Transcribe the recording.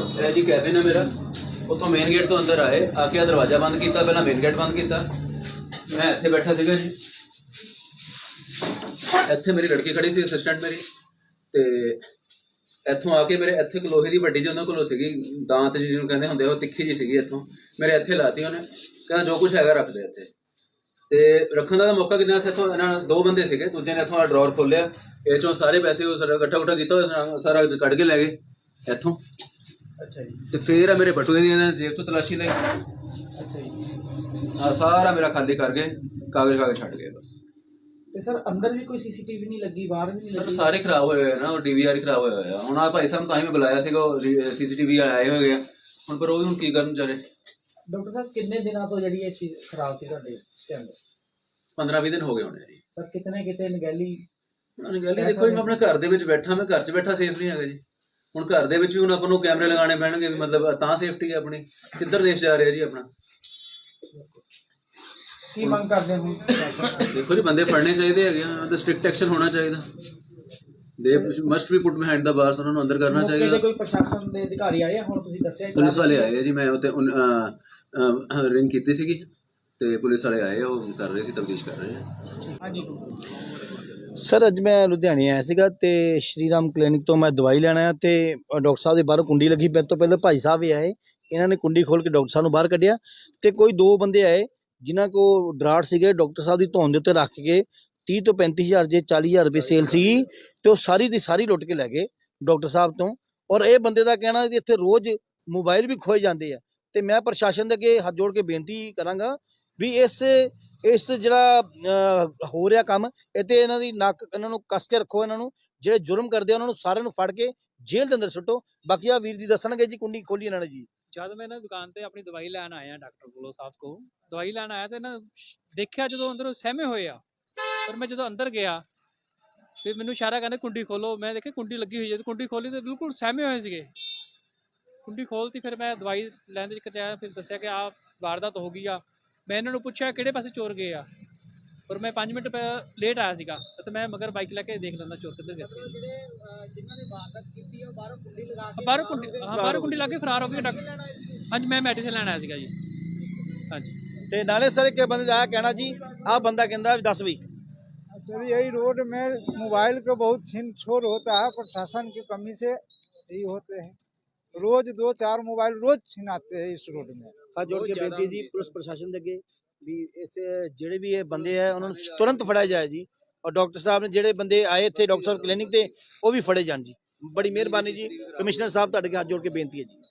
ਇਹ ਜੀ ਕੈਬਿਨ ਹੈ ਮੇਰਾ। ਉੱਥੋਂ ਮੇਨ ਗੇਟ ਤੋਂ ਅੰਦਰ ਆਏ। ਆ ਕੇ ਆਹ ਦਰਵਾਜ਼ਾ ਬੰਦ ਕੀਤਾ, ਪਹਿਲਾਂ ਮੇਨ ਗੇਟ ਬੰਦ ਕੀਤਾ। ਮੈਂ ਇੱਥੇ ਬੈਠਾ ਸੀਗਾ ਜੀ। ਇੱਥੇ ਮੇਰੀ ਲੜਕੀ ਖੜੀ ਸੀ ਅਸਿਸਟੈਂਟ ਮੇਰੀ। ਤੇ ਇੱਥੋਂ ਆ ਕੇ ਮੇਰੇ ਇੱਥੇ ਲੋਹੇ ਦੀ ਵੱਡੀ ਜਿਹੀ ਉਹਨਾਂ ਕੋਲੋਂ ਸੀਗੀ। ਦਾਂਤ ਜਿਹਨੂੰ ਕਹਿੰਦੇ ਹੁੰਦੇ ਉਹ ਤਿੱਖੀ ਜੀ ਸੀਗੀ ਇੱਥੋਂ। ਮੇਰੇ ਇੱਥੇ ਲਾਤੀ ਉਹਨੇ। ਕਹਿੰਦਾ ਜੋ ਕੁਝ ਹੈਗਾ ਰੱਖ ਦੇ ਇੱਥੇ। ਤੇ ਰੱਖਣ ਦਾ ਤਾਂ ਮੌਕਾ ਕਿੰਨਾ ਸੀ ਇੱਥੋਂ? ਇਹਨਾਂ ਦੋ ਬੰਦੇ ਸੀਗੇ। ਦੂਜੇ ਨੇ ਇੱਥੋਂ ਡਰਾਅਰ ਖੋਲਿਆ ਇਹ ਚੋਂ ਸਾਰੇ ਪੈਸੇ ਉਹ ਸਾਰਾ ਇਕੱਠਾ ਉਠਾ ਕੀਤਾ ਸਾਰਾ ਕੱਢ ਕੇ ਲੈ ਗਏ ਇੱਥੋਂ। ਅੱਛਾ ਜੀ। ਤੇ ਫੇਰ ਆ ਮੇਰੇ ਬਟੂਏ ਦੀ ਇਹਨਾਂ ਨੇ ਜੇਬ ਤੋਂ ਤਲਾਸ਼ੀ ਲਈ। ਅੱਛਾ ਜੀ। ਆ ਸਾਰਾ ਮੇਰਾ ਖਾਲੀ ਕਰ ਗਏ ਕਾਗਜ਼ ਕਾਗਜ਼ ਛੱਡ ਗਏ ਬਸ। ਤੇ ਸਰ ਅੰਦਰ ਵੀ ਕੋਈ ਸੀਸੀਟੀਵੀ ਨਹੀਂ ਲੱਗੀ ਬਾਹਰ ਵੀ ਨਹੀਂ ਸਰ ਲੱਗੀ? ਸਾਰੇ ਖਰਾਬ ਹੋਏ ਹੋਏ ਆ ਨਾ ਉਹ ਡੀਵੀਆਰ ਖਰਾਬ ਹੋਇਆ ਹੋਇਆ ਹੁਣ ਆ ਭਾਈ ਸਾਹਿਬ ਨੂੰ ਤਾਂ ਹੀ ਮੈਂ ਬੁਲਾਇਆ ਸੀਗਾ ਸੀਸੀਟੀਵੀ ਆਏ ਹੋਏ ਆ। ਹੁਣ ਪਰ ਉਹ ਵੀ ਹੁਣ ਕੀ ਕਰਨ ਵਿਚਾਰੇ? ਡਾਕਟਰ ਸਾਹਿਬ ਕਿੰਨੇ ਦਿਨਾਂ ਤੋਂ ਜਿਹੜੀ ਇਹ ਚੀਜ਼ ਖਰਾਬ ਸੀ ਤੁਹਾਡੇ stand? 15 20 ਦਿਨ ਹੋ ਗਏ ਹੋਣੇ ਆ ਜੀ। ਸਰ ਕਿਤਨੇ ਕਿਤੇ ਨਗੈਲੀ ਉਹਨਾਂ ਨੇ ਗੱਲ ਹੀ ਦੇਖੋ ਜੀ ਮੈਂ ਆਪਣੇ ਘਰ ਦੇ ਵਿੱਚ ਬੈਠਾ ਮੈਂ ਘਰ 'ਚ ਬੈਠਾ ਸੇਫ ਨਹੀਂ ਹੈਗਾ ਜੀ। ਹੁਣ ਘਰ ਦੇ ਵਿੱਚ ਵੀ ਹੁਣ ਆਪਾਂ ਨੂੰ ਕੈਮਰੇ ਲਗਾਉਣੇ ਪੈਣਗੇ ਵੀ ਮਤਲਬ ਤਾਂ ਸੇਫਟੀ ਹੈ ਆਪਣੀ। ਕਿੱਧਰ ਦੇਸ਼ ਜਾ ਰਿਹਾ ਜੀ ਆਪਣਾ? ਕੀ ਮੰਗ ਕਰਦੇ ਹੋ? ਦੇਖੋ ਜੀ ਬੰਦੇ ਫੜਨੇ ਚਾਹੀਦੇ ਹੈਗੇ ਆ ਤੇ ਸਟ੍ਰਿਕਟ ਐਕਸ਼ਨ ਹੋਣਾ ਚਾਹੀਦਾ। They must be put behind the bars ਉਹਨਾਂ ਨੂੰ ਅੰਦਰ ਕਰਨਾ ਚਾਹੀਦਾ। ਕੋਈ ਪ੍ਰਸ਼ਾਸਨ ਦੇ ਅਧਿਕਾਰੀ ਆਏ? ਹੁਣ ਤੁਸੀਂ ਦੱਸਿਆ ਪੁਲਿਸ ਵਾਲੇ ਆਏ ਆ ਜੀ ਮੈਂ ਉੱਤੇ ਰਿੰਗ ਕੀਤੀ ਸੀਗੀ ਤੇ ਪੁਲਿਸ ਵਾਲੇ ਆਏ ਉਹ ਕਰ ਰਹੇ ਸੀ ਤਬਦੀਸ਼ ਕਰ ਰਹੇ ਆ। ਹਾਂਜੀ। ਸਰ ਅੱਜ ਮੈਂ ਲੁਧਿਆਣੇ ਆਇਆ ਸੀਗਾ ਤੇ ਸ਼੍ਰੀਰਾਮ ਕਲੀਨਿਕ ਤੋਂ ਮੈਂ ਦਵਾਈ ਲੈਣਾ ਆ ਤੇ ਡਾਕਟਰ ਸਾਹਿਬ ਦੇ ਬਾਹਰੋਂ ਕੁੰਡੀ ਲੱਗੀ। ਮੇਰੇ ਤੋਂ ਪਹਿਲਾਂ ਭਾਈ ਸਾਹਿਬ ਵੀ ਆਏ। ਇਹਨਾਂ ਨੇ ਕੁੰਡੀ ਖੋਲ ਕੇ ਡਾਕਟਰ ਸਾਹਿਬ ਨੂੰ ਬਾਹਰ ਕੱਢਿਆ ਤੇ ਕੋਈ ਦੋ ਬੰਦੇ ਆਏ ਜਿਨ੍ਹਾਂ ਕੋ ਡਰਾਟ ਸੀਗੇ। ਡਾਕਟਰ ਸਾਹਿਬ ਦੀ ਧੌਣ ਦੇ ਉੱਤੇ ਰੱਖ ਕੇ 30 ਤੋਂ 35000 ਜੇ 40000 ਰੁਪਏ ਸੇਲ ਸੀਗੀ ਤੇ ਉਹ ਸਾਰੀ ਦੀ ਸਾਰੀ ਲੁੱਟ ਕੇ ਲੈ ਗਏ ਡਾਕਟਰ ਸਾਹਿਬ ਤੋਂ। ਔਰ ਇਹ ਬੰਦੇ ਦਾ ਕਹਿਣਾ ਕਿ ਇੱਥੇ ਰੋਜ਼ ਮੋਬਾਈਲ ਵੀ ਖੋਏ ਜਾਂਦੇ ਆ। ਤੇ ਮੈਂ ਪ੍ਰਸ਼ਾਸਨ ਦੇ ਅੱਗੇ ਹੱਥ ਜੋੜ ਕੇ ਬੇਨਤੀ ਕਰਾਂਗਾ ਵੀ ਇਸ ਇਸ ਜਿਹੜਾ ਹੋ ਰਿਹਾ ਕੰਮ ਇਹ ਤੇ ਇਹਨਾਂ ਦੀ ਨੱਕ, ਇਹਨਾਂ ਨੂੰ ਕੱਸ ਕੇ ਰੱਖੋ ਇਹਨਾਂ ਨੂੰ, ਜਿਹੜੇ ਜੁਰਮ ਕਰਦੇ ਆ, ਉਹਨਾਂ ਨੂੰ ਸਾਰਿਆਂ ਨੂੰ ਫੜ ਕੇ ਜੇਲ੍ਹ ਦੇ ਅੰਦਰ ਸੁੱਟੋ। ਬਾਕੀ ਆ ਵੀਰ ਜੀ ਦੱਸਣਗੇ ਜੀ, ਕੁੰਡੀ ਖੋਲੀ ਇਹਨਾਂ ਨੇ ਜੀ। ਜਦ ਮੈਂ ਨਾ ਦੁਕਾਨ ਤੇ ਆਪਣੀ ਦਵਾਈ ਲੈਣ ਆਇਆ ਡਾਕਟਰ ਕੋਲੋਂ ਸਾਹਿਬ ਕੋ ਦਵਾਈ ਲੈਣ ਆਇਆ ਤੇ ਨਾ ਦੇਖਿਆ ਜਦੋਂ ਅੰਦਰ ਸਹਿਮੇ ਹੋਏ ਆ, ਪਰ ਮੈਂ ਜਦੋਂ ਅੰਦਰ ਗਿਆ ਫਿਰ ਮੈਨੂੰ ਇਸ਼ਾਰਾ ਕਹਿੰਦੇ, ਕੁੰਡੀ ਖੋਲੋ। ਮੈਂ ਦੇਖਿਆ ਕੁੰਡੀ ਲੱਗੀ ਹੋਈ ਹੈ ਤੇ ਕੁੰਡੀ ਖੋਲੀ ਤੇ ਬਿਲਕੁਲ ਸਹਿਮੇ ਹੋਏ ਸੀਗੇ। ਕੁੰਡੀ ਖੋਲਤੀ, ਫਿਰ ਮੈਂ ਦਵਾਈ ਲੈਣ ਦੇ ਵਿੱਚ ਆਇਆ, ਫਿਰ ਦੱਸਿਆ ਕਿ ਆ ਵਾਰਦਾਤ ਹੋ ਗਈ ਆ। ਮੈਂ ਇਹਨਾਂ ਨੂੰ ਪੁੱਛਿਆ ਕਿਹੜੇ ਪਾਸੇ ਚੋਰ ਗਏ ਆ ਪਰ ਮੈਂ 5 ਮਿੰਟ ਲੇਟ ਆਇਆ ਸੀਗਾ ਤੇ ਮੈਂ ਮਗਰ ਬਾਈਕ ਲੈ ਕੇ ਦੇਖ ਲੈਂਦਾ ਚੋਰ ਕਿੱਧਰ ਗਿਆ ਸੀ ਜਿਨ੍ਹਾਂ ਨੇ ਵਾਰਦਾਤ ਕੀਤੀ ਉਹ ਬਾਹਰੋਂ ਕੁੰਡੀ ਲਗਾ ਬਾਹਰੋਂ ਕੁੰਡੀ ਹਾਂ ਬਾਹਰੋਂ ਕੁੰਡੀ ਲਾ ਕੇ ਫਰਾਰ ਹੋ ਗਏ ਡਾਕਟਰ ਹਾਂਜੀ ਮੈਂ ਮੈਡੀਸਨ ਲੈਣ ਆਇਆ ਸੀਗਾ ਜੀ ਹਾਂਜੀ ਤੇ ਨਾਲੇ ਸਰ ਇੱਕ ਬੰਦੇ ਦਾ ਇਹ ਕਹਿਣਾ ਜੀ ਆਹ ਬੰਦਾ ਕਹਿੰਦਾ ਵੀ ਦੱਸ ਵੀ सर यही रोड में मोबाइल का बहुत छीन छोड़ होता है प्रशासन की कमी से यही होते हैं रोज दो चार मोबाइल रोज छिनाते हैं इस रोड में ਹੱਥ ਜੋੜ ਕੇ ਬੇਨਤੀ ਜੀ ਪੁਲਿਸ ਪ੍ਰਸ਼ਾਸਨ ਦੇ ਅੱਗੇ ਵੀ ਇਸ ਜਿਹੜੇ ਵੀ ਇਹ ਬੰਦੇ ਆ ਉਹਨਾਂ ਨੂੰ ਤੁਰੰਤ ਫੜਿਆ ਜਾਏ ਜੀ ਔਰ ਡਾਕਟਰ ਸਾਹਿਬ ਨੇ ਜਿਹੜੇ ਬੰਦੇ ਆਏ ਇੱਥੇ ਡਾਕਟਰ ਸਾਹਿਬ ਕਲੀਨਿਕ ਤੇ ਉਹ ਵੀ ਫੜੇ ਜਾਣ ਜੀ ਬੜੀ ਮਿਹਰਬਾਨੀ ਜੀ ਕਮਿਸ਼ਨਰ ਸਾਹਿਬ ਤੁਹਾਡੇ ਅੱਗੇ ਹੱਥ ਜੋੜ ਕੇ ਬੇਨਤੀ ਹੈ ਜੀ